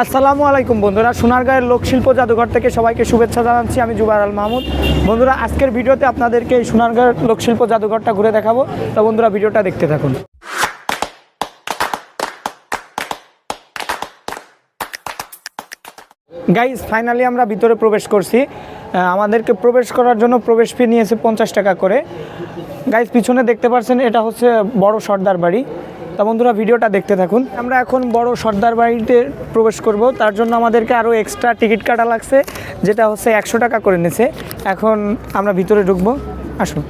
আসসালামু আলাইকুম বন্ধুরা, সোনারগাঁয়ের লোকশিল্প জাদুঘর থেকে সবাইকে শুভেচ্ছা জানাচ্ছি। আমি জুবার আল মাহমুদ। বন্ধুরা, আজকের ভিডিওতে আপনাদেরকে এই সোনারগাঁয়ের লোকশিল্প জাদুঘরটা ঘুরে দেখাবো। তো বন্ধুরা, ভিডিওটা দেখতে থাকুন। গাইজ ফাইনালি আমরা ভিতরে প্রবেশ করছি। আমাদেরকে প্রবেশ করার জন্য প্রবেশ ফি নিয়েছে পঞ্চাশ টাকা করে। গাইজ পিছনে দেখতে পাচ্ছেন এটা হচ্ছে বড় সর্দার বাড়ি। তা বন্ধুরা ভিডিওটা দেখতে থাকুন। আমরা এখন বড় সর্দার বাড়িতে প্রবেশ করব। তার জন্য আমাদেরকে আরও এক্সট্রা টিকিট কাটা লাগছে, যেটা হচ্ছে একশো টাকা করে নিছে এখন আমরা ভিতরে ঢুকবো। আসুন।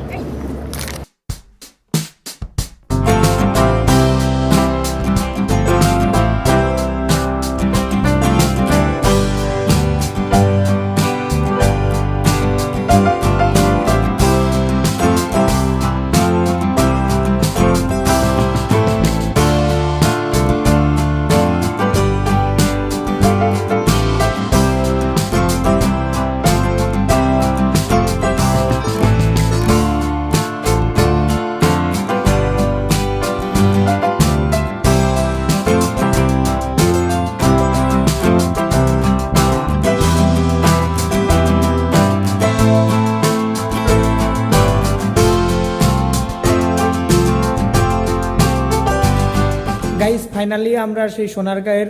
ফাইনালি আমরা সেই সোনারগাঁয়ের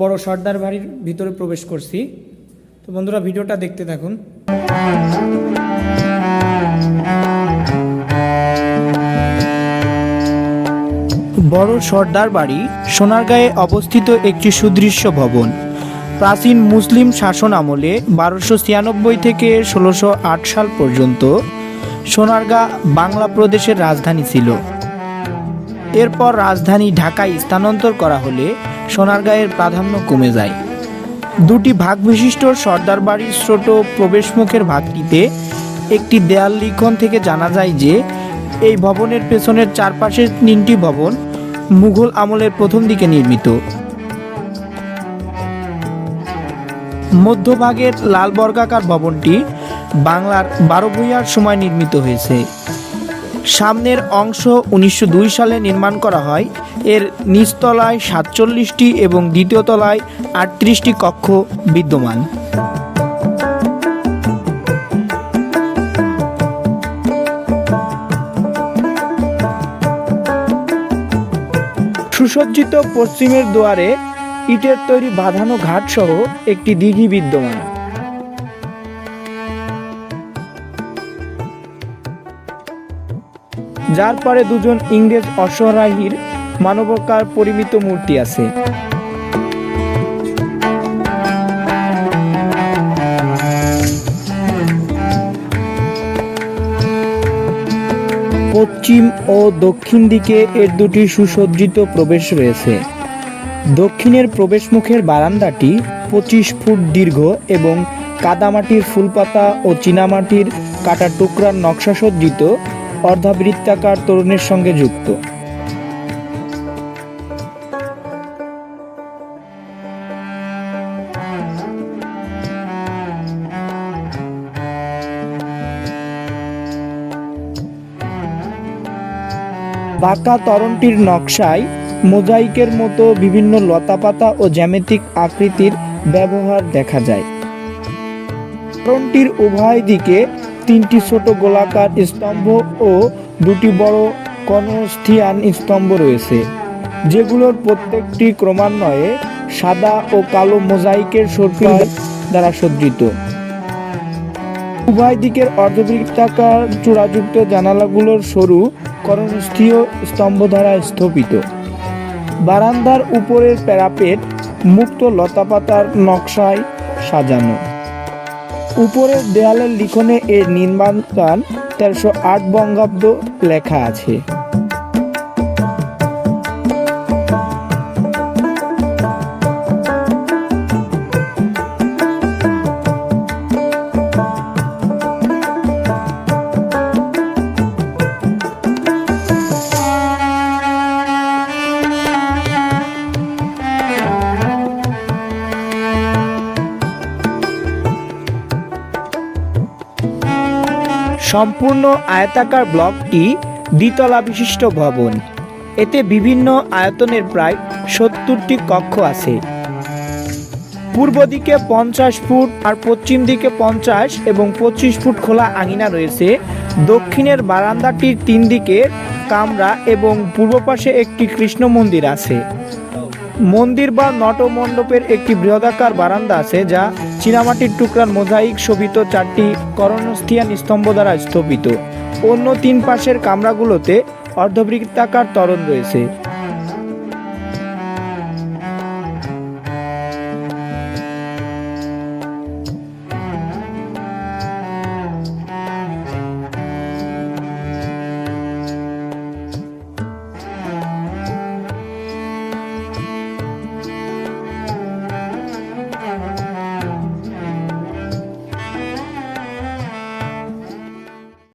বড় সর্দার বাড়ির ভিতরে প্রবেশ করছি। তো বন্ধুরা, ভিডিওটা দেখতে থাকুন। বড় সর্দার বাড়ি সোনারগাঁয়ে অবস্থিত একটি সুদৃশ্য ভবন। প্রাচীন মুসলিম শাসন আমলে বারোশো ছিয়ানব্বই থেকে ষোলোশো আট সাল পর্যন্ত সোনারগাঁ বাংলা প্রদেশের রাজধানী ছিল। এরপর রাজধানী ঢাকায় স্থানান্তর করা হলে সোনারগাঁয়ের প্রাধান্য কমে যায়। দুটি ভাগ বিশিষ্ট সর্দার বাড়ির ছোট প্রবেশমুখের ভাগটিতে একটি দেয়াল লিখন থেকে জানা যায় যে, এই ভবনের পেছনের চারপাশের তিনটি ভবন মুঘল আমলের প্রথম দিকে নির্মিত। মধ্যভাগের লাল বর্গাকার ভবনটি বাংলার বারো ভূঁইয়ার সময় নির্মিত হয়েছে। সামনের অংশ উনিশশো দুই সালে নির্মাণ করা হয়। এর নিচতলায় সাতচল্লিশটি এবং দ্বিতীয় তলায় আটত্রিশটি কক্ষ বিদ্যমান। সুসজ্জিত পশ্চিমের দুয়ারে ইটের তৈরি বাঁধানো ঘাট সহ একটি দিঘি বিদ্যমান। যার পরে দুজন ইংরেজ অশ্বরাহীর মানবকার পরিমিত মূর্তি আছে। পশ্চিম ও দক্ষিণ দিকে এর দুটি সুসজ্জিত প্রবেশ রয়েছে। দক্ষিণের প্রবেশমুখের বারান্দাটি পঁচিশ ফুট দীর্ঘ এবং কাদামাটির ফুলপাতা ও চীনামাটির কাটা টুকরার নকশা সজ্জিত অর্ধাবৃত্তাকার তরুণের সঙ্গে যুক্ত। বাঁকা তরণটির নকশায় মোজাইকের মতো বিভিন্ন লতাপাতা ও জ্যামিতিক আকৃতির ব্যবহার দেখা যায়। তরণটির উভয় দিকে তিনটি ছোট গোলাকার স্তম্ভ ও দুটি বড় কনস্থিয়ান স্তম্ভ রয়েছে, যেগুলোর প্রত্যেকটি ক্রমান্বয়ে সাদা ও কালো মোজাইকের সর্পিল দ্বারা সজ্জিত। উভয় দিকের অর্ধবৃত্তাকার চূড়াযুক্ত জানালাগুলোর সরু করণস্থীয় স্তম্ভ দ্বারা স্থপিত। বারান্দার উপরের প্যারাপেট মুক্ত লতাপাতার নকশায় সাজানো। উপরের দেয়ালের লিখনে এর নির্মাণ নির্মাণকাল তেরোশো আট বঙ্গাব্দ লেখা আছে। সম্পূর্ণ আয়তাকার ব্লকটি দ্বিতলা বিশিষ্ট ভবন। এতে বিভিন্ন আয়তনের প্রায় সত্তরটি কক্ষ আছে। পূর্ব দিকে পঞ্চাশ ফুট আর পশ্চিম দিকে পঞ্চাশ এবং পঁচিশ ফুট খোলা আঙিনা রয়েছে। দক্ষিণের বারান্দাটির তিন দিকে কামরা এবং পূর্ব পাশে একটি কৃষ্ণ মন্দির আছে। মন্দির বা নটমণ্ডপের একটি বৃহদাকার বারান্দা আছে যা চীনামাটির টুকরার মোজাইক শোভিত চারটি করণস্থিয়ান স্তম্ভ দ্বারা স্থপিত অন্য তিন পাশের কামরাগুলোতে অর্ধবৃত্তাকার তরণ রয়েছে।